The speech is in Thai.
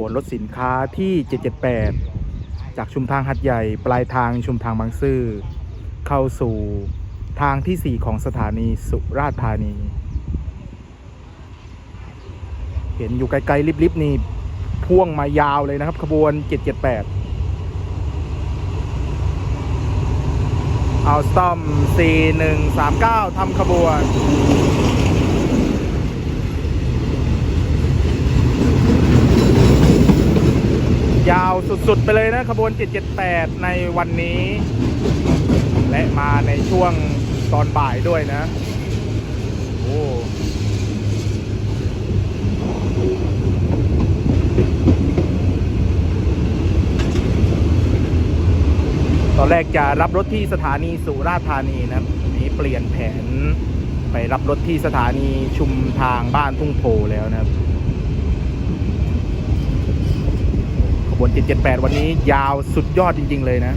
บวนรถสินค้าที่ 778 จากชุมทางหัดใหญ่ปลายทางชุมทางบางซื่อเข้าสู่ทางที่ 4 ของสถานีสุราษฎร์ธานี เห็นอยู่ไกลๆลิบๆนี่พ่วงมายาวเลยนะครับ ขบวน 778 เอาสตอม 4139ทำขบวน ยาวสุดๆ ไปเลยนะขบวน 778 ในวันนี้ และมาในช่วงตอนบ่ายด้วยนะ โอ้ตอนแรกจะรับรถที่สถานีสุราษฎร์ธานีนะนี้เปลี่ยนแผนไปรับรถที่สถานีชุมทางบ้านทุ่งโพแล้วนะครับ บวน778 วันนี้ยาวสุดยอดจริง ๆ เลยนะ